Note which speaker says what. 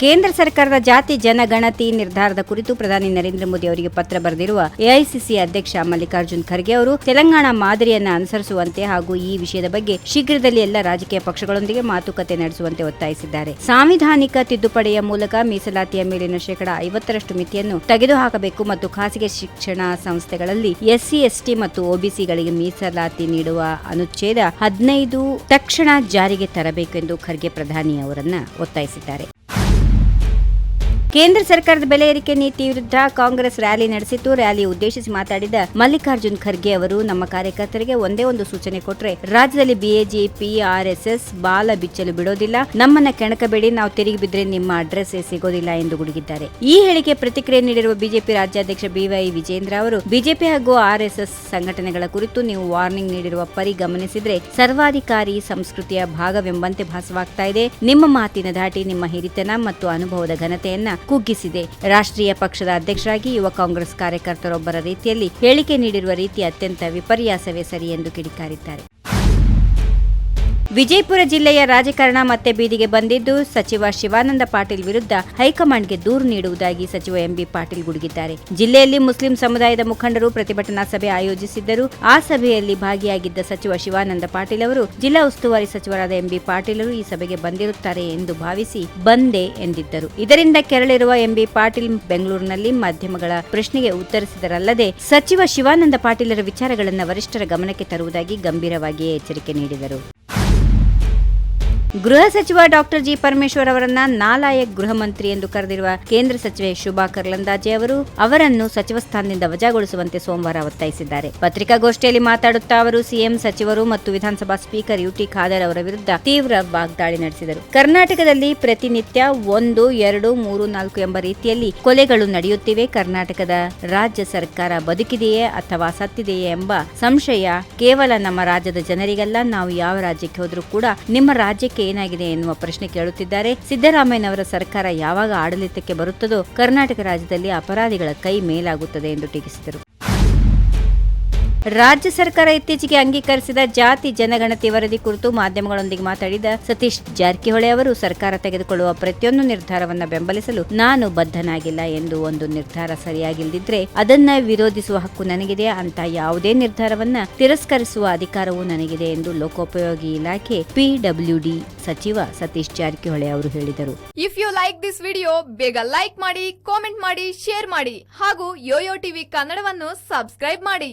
Speaker 1: ಕೇಂದ್ರ ಸರ್ಕಾರದ ಜಾತಿ ಜನಗಣತಿ ನಿರ್ಧಾರದ ಕುರಿತು ಪ್ರಧಾನಿ ನರೇಂದ್ರ ಮೋದಿ ಅವರಿಗೆ ಪತ್ರ ಬರೆದಿರುವ ಎಐಸಿಸಿ ಅಧ್ಯಕ್ಷ ಮಲ್ಲಿಕಾರ್ಜುನ್ ಖರ್ಗೆ ಅವರು, ತೆಲಂಗಾಣ ಮಾದರಿಯನ್ನು ಅನುಸರಿಸುವಂತೆ ಹಾಗೂ ಈ ವಿಷಯದ ಬಗ್ಗೆ ಶೀಘ್ರದಲ್ಲಿ ಎಲ್ಲ ರಾಜಕೀಯ ಪಕ್ಷಗಳೊಂದಿಗೆ ಮಾತುಕತೆ ನಡೆಸುವಂತೆ ಒತ್ತಾಯಿಸಿದ್ದಾರೆ. ಸಾಂವಿಧಾನಿಕ ತಿದ್ದುಪಡಿಯ ಮೂಲಕ ಮೀಸಲಾತಿಯ ಮೇಲಿನ ಶೇಕಡಾ ಐವತ್ತರಷ್ಟು ಮಿತಿಯನ್ನು ತೆಗೆದುಹಾಕಬೇಕು ಮತ್ತು ಖಾಸಗಿ ಶಿಕ್ಷಣ ಸಂಸ್ಥೆಗಳಲ್ಲಿ ಎಸ್ಸಿ, ಎಸ್ಟಿ ಮತ್ತು ಒಬಿಸಿಗಳಿಗೆ ಮೀಸಲಾತಿ ನೀಡುವ ಅನುಚ್ಛೇದ ಹದಿನೈದು ತಕ್ಷಣ ಜಾರಿಗೆ ತರಬೇಕು ಎಂದು ಖರ್ಗೆ ಪ್ರಧಾನಿ ಅವರನ್ನ ಒತ್ತಾಯಿಸಿದ್ದಾರೆ. ಕೇಂದ್ರ ಸರ್ಕಾರದ ಬೆಲೆ ಏರಿಕೆ ನೀತಿ ವಿರುದ್ಧ ಕಾಂಗ್ರೆಸ್ ರ್ಯಾಲಿ ನಡೆಸಿತ್ತು. ರ್ಯಾಲಿ ಉದ್ದೇಶಿಸಿ ಮಾತಾಡಿದ ಮಲ್ಲಿಕಾರ್ಜುನ್ ಖರ್ಗೆ ಅವರು ನಮ್ಮ ಕಾರ್ಯಕರ್ತರಿಗೆ ಒಂದೇ ಒಂದು ಸೂಚನೆ ಕೊಟ್ರೆ, ರಾಜ್ಯದಲ್ಲಿ ಬಿಎಜೆಪಿ ಆರ್ಎಸ್ಎಸ್ ಬಾಲ ಬಿಚ್ಚಲು ಬಿಡೋದಿಲ್ಲ. ನಮ್ಮನ್ನ ಕೆಣಕಬೇಡಿ, ನಾವು ತಿರುಗಿ ಬಿದ್ರೆ ನಿಮ್ಮ ಅಡ್ರೆಸ್ ಸಿಗೋದಿಲ್ಲ ಎಂದು ಗುಡುಗಿದ್ದಾರೆ. ಈ ಹೇಳಿಕೆ ಪ್ರತಿಕ್ರಿಯೆ ನೀಡಿರುವ ಬಿಜೆಪಿ ರಾಜ್ಯಾಧ್ಯಕ್ಷ ಬಿವೈ ವಿಜೇಂದ್ರ ಅವರು ಬಿಜೆಪಿ ಹಾಗೂ ಆರ್ಎಸ್ಎಸ್ ಸಂಘಟನೆಗಳ ಕುರಿತು ನೀವು ವಾರ್ನಿಂಗ್ ನೀಡಿರುವ ಪರಿ ಗಮನಿಸಿದ್ರೆ, ಸರ್ವಾಧಿಕಾರಿ ಸಂಸ್ಕೃತಿಯ ಭಾಗವೆಂಬಂತೆ ಭಾಸವಾಗ್ತಾ ಇದೆ. ನಿಮ್ಮ ಮಾತಿನ ದಾಟಿ, ನಿಮ್ಮ ಹಿರಿತನ ಮತ್ತು ಅನುಭವದ ಘನತೆಯನ್ನ ಕುಗ್ಗಿಸಿದೆ. ರಾಷ್ಟ್ರೀಯ ಪಕ್ಷದ ಅಧ್ಯಕ್ಷರಾಗಿ ಯುವ ಕಾಂಗ್ರೆಸ್ ಕಾರ್ಯಕರ್ತರೊಬ್ಬರ ರೀತಿಯಲ್ಲಿ ಹೇಳಿಕೆ ನೀಡಿರುವ ರೀತಿ ಅತ್ಯಂತ ವಿಪರ್ಯಾಸವೇ ಸರಿ ಎಂದು ಕಿಡಿಕಾರಿದ್ದಾರೆ. ವಿಜಯಪುರ ಜಿಲ್ಲೆಯ ರಾಜಕಾರಣ ಮತ್ತೆ ಬೀದಿಗೆ ಬಂದಿದ್ದು ಸಚಿವ ಶಿವಾನಂದ ಪಾಟೀಲ್ ವಿರುದ್ಧ ಹೈಕಮಾಂಡ್ಗೆ ದೂರು ನೀಡುವುದಾಗಿ ಸಚಿವ ಎಂಬಿ ಪಾಟೀಲ್ ಗುಡುಗಿದ್ದಾರೆ. ಜಿಲ್ಲೆಯಲ್ಲಿ ಮುಸ್ಲಿಂ ಸಮುದಾಯದ ಮುಖಂಡರು ಪ್ರತಿಭಟನಾ ಸಭೆ ಆಯೋಜಿಸಿದ್ದರು. ಆ ಸಭೆಯಲ್ಲಿ ಭಾಗಿಯಾಗಿದ್ದ ಸಚಿವ ಶಿವಾನಂದ ಪಾಟೀಲ್ ಅವರು ಜಿಲ್ಲಾ ಉಸ್ತುವಾರಿ ಸಚಿವರಾದ ಎಂಬಿ ಪಾಟೀಲರು ಈ ಸಭೆಗೆ ಬಂದಿರುತ್ತಾರೆ ಎಂದು ಭಾವಿಸಿ ಬಂದೆ ಎಂದಿದ್ದರು. ಇದರಿಂದ ಕೆರಳಿರುವ ಎಂಬಿ ಪಾಟೀಲ್ ಬೆಂಗಳೂರಿನಲ್ಲಿ ಮಾಧ್ಯಮಗಳ ಪ್ರಶ್ನೆಗೆ ಉತ್ತರಿಸಿದರಲ್ಲದೆ ಸಚಿವ ಶಿವಾನಂದ ಪಾಟೀಲರ ವಿಚಾರಗಳನ್ನು ವರಿಷ್ಠರ ಗಮನಕ್ಕೆ ತರುವುದಾಗಿ ಗಂಭೀರವಾಗಿಯೇ ಎಚ್ಚರಿಕೆ ನೀಡಿದರು. ಗೃಹ ಸಚಿವ ಡಾಕ್ಟರ್ ಜಿ ಪರಮೇಶ್ವರ್ ಅವರನ್ನ ನಾಲಾಯಕ್ ಗೃಹ ಮಂತ್ರಿ ಎಂದು ಕರೆದಿರುವ ಕೇಂದ್ರ ಸಚಿವೆ ಶುಭಾ ಕರ್ಲಂದಾಜೆ ಅವರು ಅವರನ್ನು ಸಚಿವ ಸ್ಥಾನದಿಂದ ವಜಾಗೊಳಿಸುವಂತೆ ಸೋಮವಾರ ಒತ್ತಾಯಿಸಿದ್ದಾರೆ. ಪತ್ರಿಕಾಗೋಷ್ಠಿಯಲ್ಲಿ ಮಾತಾಡುತ್ತಾ ಅವರು ಸಿಎಂ ಸಚಿವರು ಮತ್ತು ವಿಧಾನಸಭಾ ಸ್ಪೀಕರ್ ಯುಟಿ ಖಾದರ್ ಅವರ ವಿರುದ್ಧ ತೀವ್ರ ವಾಗ್ದಾಳಿ ನಡೆಸಿದರು. ಕರ್ನಾಟಕದಲ್ಲಿ ಪ್ರತಿನಿತ್ಯ ಒಂದು, ಎರಡು, ಮೂರು, ನಾಲ್ಕು ಎಂಬ ರೀತಿಯಲ್ಲಿ ಕೊಲೆಗಳು ನಡೆಯುತ್ತಿವೆ. ಕರ್ನಾಟಕದ ರಾಜ್ಯ ಸರ್ಕಾರ ಬದುಕಿದೆಯೇ ಅಥವಾ ಸತ್ತಿದೆಯೇ ಎಂಬ ಸಂಶಯ ಕೇವಲ ನಮ್ಮ ರಾಜ್ಯದ ಜನರಿಗಲ್ಲ. ನಾವು ಯಾವ ರಾಜ್ಯಕ್ಕೆ ಹೋದರೂ ಕೂಡ ನಿಮ್ಮ ರಾಜ್ಯಕ್ಕೆ ಏನಾಗಿದೆ ಎನ್ನುವ ಪ್ರಶ್ನೆ ಕೇಳುತ್ತಿದ್ದಾರೆ. ಸಿದ್ದರಾಮಯ್ಯನವರ ಸರ್ಕಾರ ಯಾವಾಗ ಆಡಳಿತಕ್ಕೆ ಬರುತ್ತದೋ ಕರ್ನಾಟಕ ರಾಜ್ಯದಲ್ಲಿ ಅಪರಾಧಿಗಳ ಕೈ ಮೇಲಾಗುತ್ತದೆ ಎಂದು ಟೀಕಿಸಿದರು. ರಾಜ್ಯ ಸರ್ಕಾರ ಇತ್ತೀಚೆಗೆ ಅಂಗೀಕರಿಸಿದ ಜಾತಿ ಜನಗಣತಿ ವರದಿ ಕುರಿತು ಮಾಧ್ಯಮಗಳೊಂದಿಗೆ ಮಾತಾಡಿದ ಸತೀಶ್ ಜಾರಕಿಹೊಳಿ ಅವರು, ಸರ್ಕಾರ ತೆಗೆದುಕೊಳ್ಳುವ ಪ್ರತಿಯೊಂದು ನಿರ್ಧಾರವನ್ನ ಬೆಂಬಲಿಸಲು ನಾನು ಬದ್ಧನಾಗಿಲ್ಲ ಎಂದು ಒಂದು ನಿರ್ಧಾರ ಸರಿಯಾಗಿಲ್ಲದಿದ್ರೆ ಅದನ್ನ ವಿರೋಧಿಸುವ ಹಕ್ಕು ನನಗಿದೆ ಅಂತ ಯಾವುದೇ ನಿರ್ಧಾರವನ್ನ ತಿರಸ್ಕರಿಸುವ ಅಧಿಕಾರವೂ ನನಗಿದೆ ಎಂದು ಲೋಕೋಪಯೋಗಿ ಇಲಾಖೆ ಪಿಡಬ್ಲ್ಯೂಡಿ ಸಚಿವ ಸತೀಶ್ ಜಾರಕಿಹೊಳಿ ಅವರು ಹೇಳಿದರು.
Speaker 2: If you like this video ಬೇಗ ಲೈಕ್ ಮಾಡಿ ಕಾಮೆಂಟ್ ಮಾಡಿ ಶೇರ್ ಮಾಡಿ ಹಾಗೂ ಯೋಯೋ ಟಿವಿ ಕನ್ನಡವನ್ನು ಸಬ್ಸ್ಕ್ರೈಬ್ ಮಾಡಿ.